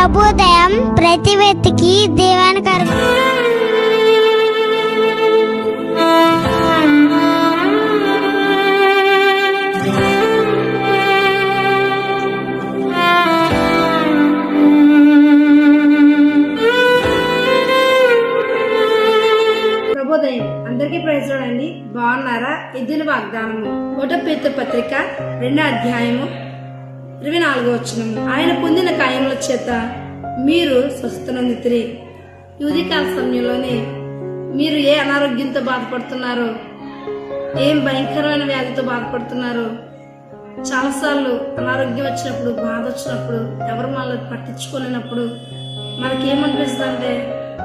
ప్రతి వ్యక్తికి దేవానికి ప్రభోదయం అందరికీ ప్రైజ్ చూడండి బాగున్నారా? ఇద్దరు వాగ్దానము. ఒకటో పేత పత్రిక రెండో అధ్యాయము నాలుగో వచ్చినము ఆయన పొందిన కాయముల చేత మీరు స్వస్థనందితిరి యువతికాల సమయంలోనే మీరు ఏ అనారోగ్యంతో బాధపడుతున్నారో ఏం భయంకరమైన వ్యాధితో బాధపడుతున్నారో చాలాసార్లు అనారోగ్యం వచ్చినప్పుడు బాధ వచ్చినప్పుడు ఎవరు మనల్ని పట్టించుకోలేనప్పుడు మనకేమనిపిస్తుంది అంటే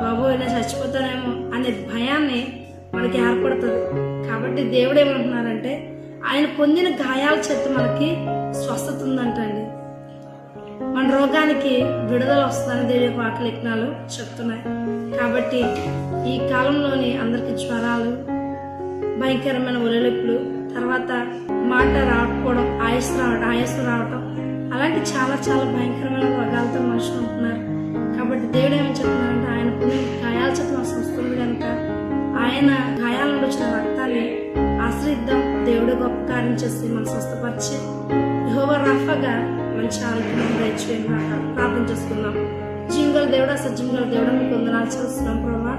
బాబు నేను చచ్చిపోతానేమో అనే భయాన్ని మనకి ఏర్పడుతుంది. కాబట్టి దేవుడు ఏమంటున్నారంటే ఆయన పొందిన గాయాల చేత మనకి స్వస్థత ఉందంటండి. మన రోగానికి విడుదల వస్తుందని దేవుడి యొక్క చెప్తున్నాయి. కాబట్టి ఈ కాలంలోని అందరికి జ్వరాలు భయంకరమైన ఒలెలుపులు తర్వాత మాట రాకపోవడం ఆయుస్ రావడం ఆయుస్ రావడం అలాంటి చాలా చాలా భయంకరమైన రోగాలతో మనుషులు ఉంటున్నారు. కాబట్టి దేవుడు ఏమని చెప్తున్నారంటే ఆయన పుణ్యం గాయాల చెప్పిన మనసు వస్తుంది కనుక ఆయన గాయాల నుండి వచ్చిన రక్తాన్ని ఆశ్రయిద్దాం. దేవుడు గొప్ప కార్యం చేసి మన స్వస్థపరిచి యెహోవా రఫగా మంచి ఆరోగ్యం దయచేయండి ప్రార్థన చేసుకుందాం. జీవుగల దేవుడా అసలు దేవుడా దేవుడు మీకు వందనాలు చేస్తున్నాం ప్రభా.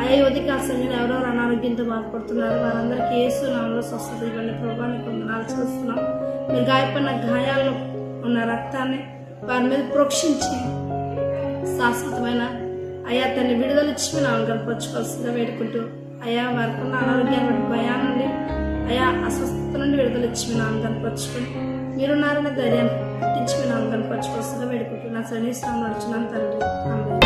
అయ్యా యువతికి సమయంలో ఎవరెవరు అనారోగ్యంతో బాధపడుతున్నారు. వారందరికీ ఏసు నామలో స్వస్థత ఇవ్వండి ప్రభా. మీకు వందనాలు చేస్తున్నాం మీరు గాయపడిన గాయాల్లో ఉన్న రక్తాన్ని వారి మీద ప్రోక్షించి శాశ్వతమైన అయ్యా తన్ని విడుదల ఇచ్చి మీ నామం వేడుకుంటూ అయ్యా వారికి ఉన్న అనారోగ్యాన్ని బట్టి భయా నుండి అయా అస్వస్థత నుండి విడుదల ఇచ్చి మీ నామం కనపరచుకుని మీరున్నారనే ధైర్యాన్ని పుట్టించి కనుక వచ్చి వస్తుందో వేడుకుంటూ సరే సన్నిహితం నడుచున్నాను తండ్రి.